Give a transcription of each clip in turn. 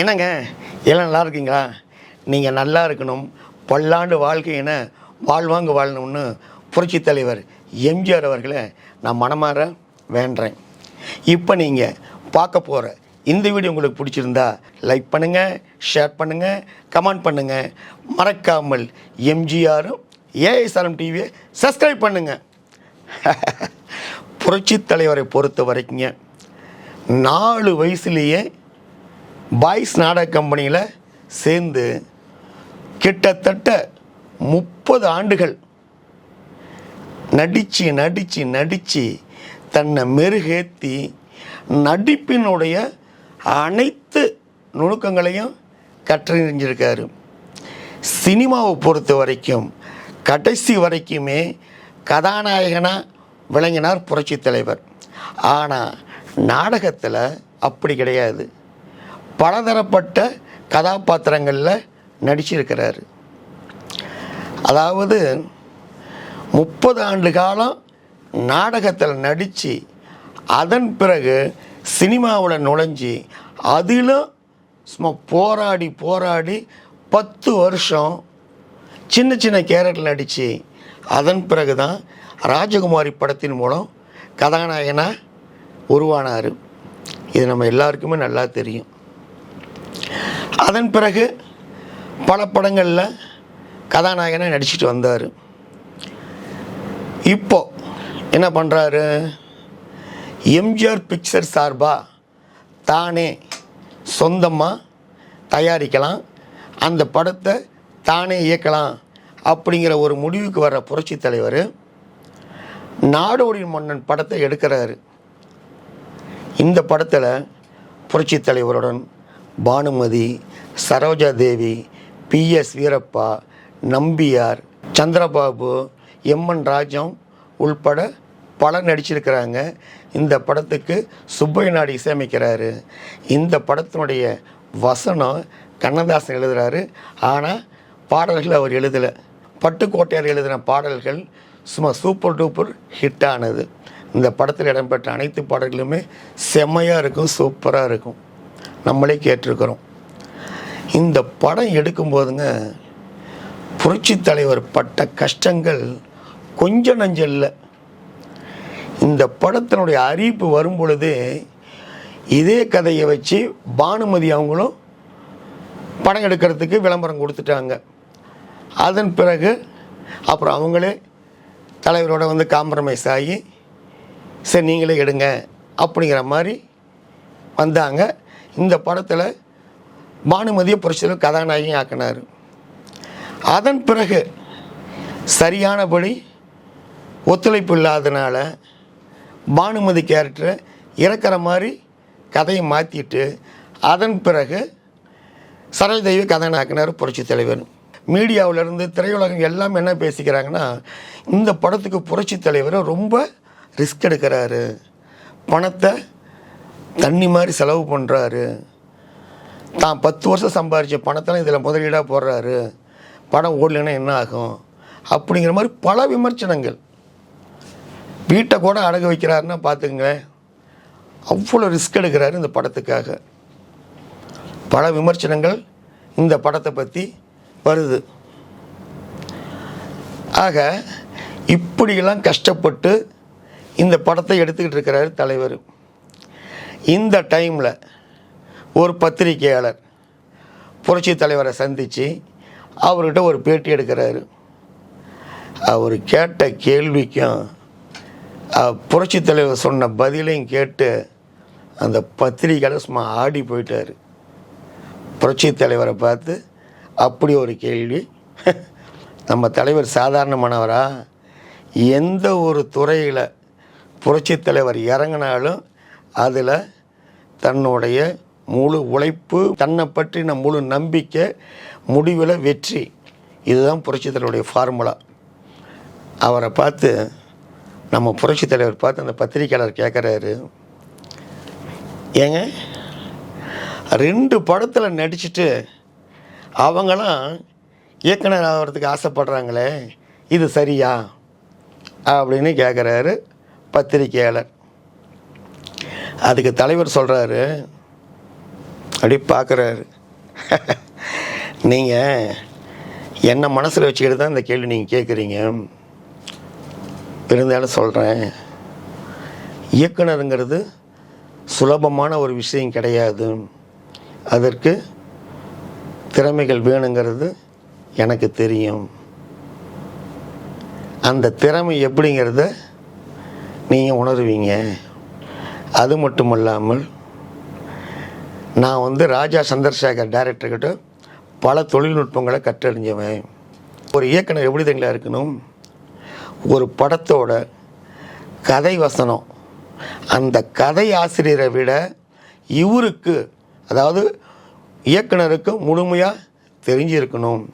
என்னங்க? எல்லாம் நல்லா இருக்கீங்களா? நீங்கள் நல்லா இருக்கணும். பல்லாண்டு வாழ்க்கையின வாழ்வாங்க வாழணும்னு புரட்சித் தலைவர் எம்ஜிஆர் அவர்களை நான் மனமாற வேண்டுறேன் இப்போ நீங்கள் பார்க்க போகிற இந்த வீடியோ உங்களுக்கு பிடிச்சிருந்தா லைக் பண்ணுங்கள் ஷேர் பண்ணுங்கள் கமெண்ட் பண்ணுங்கள் மறக்காமல் எம்ஜிஆரும் ஏஎஸ்ஆர்எம் டிவியை சப்ஸ்கிரைப் பண்ணுங்கள் புரட்சித் தலைவரை பொறுத்த வரைக்குங்க நாலு வயசுலேயே பாய்ஸ் நாடக கம்பெனியில் சேர்ந்து கிட்டத்தட்ட முப்பது ஆண்டுகள் நடித்து நடித்து நடித்து தன்னை மெருகேற்றி நடிப்பினுடைய அனைத்து நுணுக்கங்களையும் கற்றறிஞ்சிருக்காரு. சினிமாவை பொறுத்த வரைக்கும் கடைசி வரைக்குமே கதாநாயகனாக விளங்கினார் புரட்சி தலைவர். ஆனால் நாடகத்தில் அப்படி கிடையாது. பலதரப்பட்ட கதாபாத்திரங்களில் நடிச்சிருக்கிறாரு. அதாவது முப்பது ஆண்டு காலம் நாடகத்தில் நடித்து அதன் பிறகு சினிமாவில் நுழைஞ்சி அதிலும் சும்மா போராடி போராடி பத்து வருஷம் சின்ன சின்ன கேரக்டர் நடித்து அதன் பிறகு தான் ராஜகுமாரி படத்தின் மூலம் கதாநாயகனாக உருவானார். இது நம்ம எல்லாருக்குமே நல்லா தெரியும். அதன் பிறகு பல படங்களில் கதாநாயகனாக நடிச்சிட்டு வந்தார். இப்போ என்ன பண்ணுறாரு எம்ஜிஆர் பிக்சர் சார்பாக தானே சொந்தமாக தயாரிக்கலாம். அந்த படத்தை தானே இயக்கலாம் அப்படிங்கிற ஒரு முடிவுக்கு வர புரட்சித் தலைவர் நாடோடின் மன்னன் படத்தை எடுக்கிறாரு. இந்த படத்தில் புரட்சித் தலைவருடன் Bhanumathi Saroja Devi P S Veerappa Nambiar Chandrababu M N Rajam உள்பட பலர் நடிச்சிருக்கிறாங்க. இந்த படத்துக்கு சுப்பைய நாடு இசையமைக்கிறாரு. இந்த படத்தினுடைய வசனம் கண்ணதாசன் எழுதுகிறாரு ஆனால் பாடல்கள் அவர் எழுதலை. பட்டுக்கோட்டையார் எழுதின பாடல்கள் சும்மா சூப்பர் டூப்பர் ஹிட் ஆனது இந்த படத்தில் இடம்பெற்ற அனைத்து பாடல்களுமே செம்மையாக இருக்கும் சூப்பராக இருக்கும். நம்மளே கேட்டிருக்கிறோம். இந்த படம் எடுக்கும்போதுங்க புரட்சித் தலைவர் பட்ட கஷ்டங்கள் கொஞ்சம் நஞ்சல்ல. இல்லை இந்த படத்தினுடைய அறிவிப்பு வரும் பொழுது இதே கதையை வச்சு பானுமதி அவங்களும் படம் எடுக்கிறதுக்கு விளம்பரம் கொடுத்துட்டாங்க. அதன் பிறகு அப்புறம் அவங்களே தலைவரோட வந்து காம்ப்ரமைஸ் ஆகி சரி நீங்களே எடுங்க அப்படிங்கிற மாதிரி வந்தாங்க. இந்த படத்தில் பானுமதியை புரட்சியில் கதாநாயகி ஆக்கினார். அதன் பிறகு சரியானபடி ஒத்துழைப்பு இல்லாதனால பானுமதி கேரக்டரை இறக்குற மாதிரி கதையை மாற்றிட்டு அதன் பிறகு சரோஜதேவி கதாநாயகனார் புரட்சித் தலைவர். மீடியாவிலேருந்து திரையுலகம் எல்லாம் என்ன பேசிக்கிறாங்கன்னா இந்த படத்துக்கு புரட்சித் தலைவர் ரொம்ப ரிஸ்க் எடுக்கிறாரு. பணத்தை தண்ணி மாதிரி செலவு பண்ணுறாரு தான் பத்து வருஷம் சம்பாரித்த பணத்தெல்லாம் இதில் முதலீடாக போடுறாரு. படம் ஓடலைன்னா என்ன ஆகும்? அப்படிங்கிற மாதிரி பல விமர்சனங்கள். வீட்டை கூட அடகு வைக்கிறாருன்னா பார்த்துங்களேன் அவ்வளோ ரிஸ்க் எடுக்கிறாரு இந்த படத்துக்காக. பல விமர்சனங்கள் இந்த படத்தை பற்றி வருது. ஆக இப்படியெல்லாம் கஷ்டப்பட்டு இந்த படத்தை எடுத்துக்கிட்டு இருக்கிறாரு தலைவர். இந்த டைமில் ஒரு பத்திரிகையாளர் புரட்சி தலைவரை சந்தித்து அவர்கிட்ட ஒரு பேட்டி எடுக்கிறாரு. அவர் கேட்ட கேள்விக்கும் புரட்சி தலைவர் சொன்ன பதிலையும் கேட்டு அந்த பத்திரிகையாளர் சும்மா ஆடி போயிட்டார். புரட்சி தலைவரை பார்த்து அப்படி ஒரு கேள்வி நம்ம தலைவர் சாதாரணமானவரா? எந்த ஒரு துறையில் புரட்சி தலைவர் இறங்கினாலும் அதில் தன்னுடைய முழு உழைப்பு தன்னை பற்றின முழு நம்பிக்கை முடிவில் வெற்றி. இதுதான் புரட்சி தலைவருடைய ஃபார்முலா. அவரை பார்த்து நம்ம புரட்சி தலைவர் பார்த்து அந்த பத்திரிக்கையாளர் கேட்குறாரு. ஏங்க ரெண்டு படத்தில் நடிச்சுட்டு அவங்களாம் இயக்குனர் ஆகிறதுக்கு ஆசைப்படுறாங்களே இது சரியா? அப்படின்னு கேட்குறாரு பத்திரிக்கையாளர் அதுக்கு தலைவர் சொல்கிறாரு அப்படி பார்க்குறாரு நீங்கள் என்ன மனசில் வச்சுக்கிட்டு தான் இந்த கேள்வி நீங்கள் கேட்குறீங்க இருந்தாலும் சொல்கிறேன் இயக்குனருங்கிறது சுலபமான ஒரு விஷயம் கிடையாது. அதற்கு திறமைகள் வேணுங்கிறது எனக்கு தெரியும். அந்த திறமை எப்படிங்கிறத நீங்கள் உணருவீங்க. அது மட்டும் இல்லாமல் நான் வந்து ராஜா சந்திரசேகர் டைரக்டர்கிட்ட பல தொழில்நுட்பங்களை கற்றறிஞ்சவன். ஒரு இயக்குனர் எப்படி தெரியுங்களா இருக்கணும்? ஒரு படத்தோட கதை வசனம். அந்த கதை ஆசிரியரை விட இவருக்கு அதாவது இயக்குனருக்கு முழுமையாக தெரிஞ்சிருக்கணும்.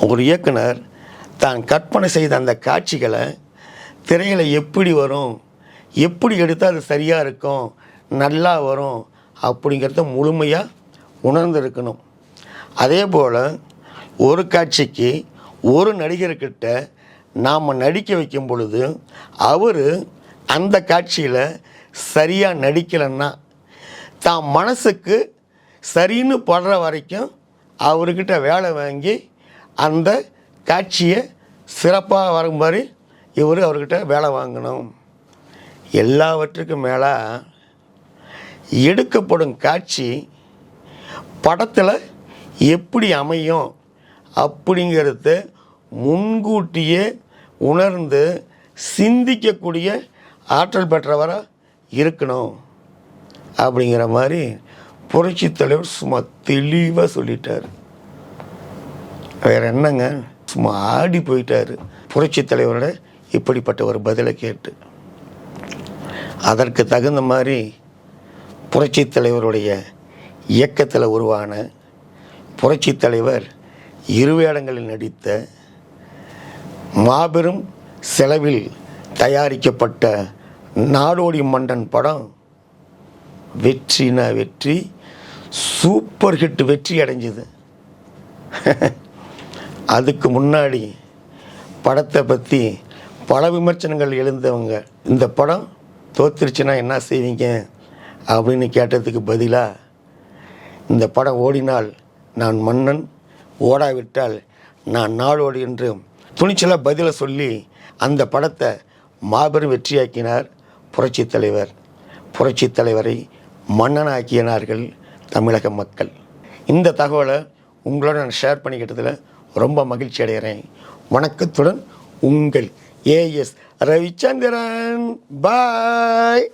ஒரு இயக்குனர் தான் கற்பனை செய்த அந்த காட்சிகளை திரையில் எப்படி வரும்? எப்படி எடுத்தால் அது சரியாக இருக்கும் நல்லா வரும் அப்படிங்கிறத முழுமையாக உணர்ந்திருக்கணும். அதே போல் ஒரு காட்சிக்கு ஒரு நடிகர்கிட்ட நாம் நடிக்க வைக்கும் பொழுது அவர் அந்த காட்சியில் சரியாக நடிக்கலைன்னா தான் மனசுக்கு சரின்னு படுற வரைக்கும் அவர்கிட்ட வேலை வாங்கி அந்த காட்சியை சிறப்பாக வரும் மாதிரி இவர் அவர்கிட்ட வேலை வாங்கணும். எல்லாவற்றுக்கும் மேலே எடுக்கப்படும் காட்சி படத்தில் எப்படி அமையும் அப்படிங்கிறத முன்கூட்டியே உணர்ந்து சிந்திக்கக்கூடிய ஆற்றல் பெற்றவராக இருக்கணும் அப்படிங்கிற மாதிரி புரட்சி தலைவர் சும்மா தெளிவாக சொல்லிட்டார். வேற என்னங்க? சும்மா ஆடி போயிட்டார். புரட்சித் தலைவரோட இப்படிப்பட்ட ஒரு பதிலை கேட்டு. அதற்கு தகுந்த மாதிரி புரட்சித் தலைவருடைய இயக்கத்தில் உருவான புரட்சித் தலைவர் இரு வேடங்களில் நடித்த மாபெரும் செலவில் தயாரிக்கப்பட்ட நாடோடி மன்னன் படம் வெற்றினா வெற்றி சூப்பர் ஹிட் வெற்றி அடைஞ்சது. அதுக்கு முன்னாடி படத்தை பற்றி பல விமர்சனங்கள் எழுந்தவங்க இந்த படம் தோத்துருச்சுன்னா என்ன செய்வீங்க? அப்படின்னு கேட்டதுக்கு பதிலாக இந்த படம் ஓடினால் நான் மன்னன் ஓடாவிட்டால் நான் நாளோடு என்று துணிச்சலாக பதிலை சொல்லி அந்த படத்தை மாபெரும் வெற்றியாக்கினார் புரட்சித் தலைவர். புரட்சித் தலைவரை மன்னனாக்கினார்கள் தமிழக மக்கள். இந்த தகவலை உங்களோட நான் ஷேர் பண்ணிக்கிட்டதில் ரொம்ப மகிழ்ச்சி அடைகிறேன். வணக்கத்துடன் உங்கள் ஏஎஸ் ரவிச்சந்திரன் பாய்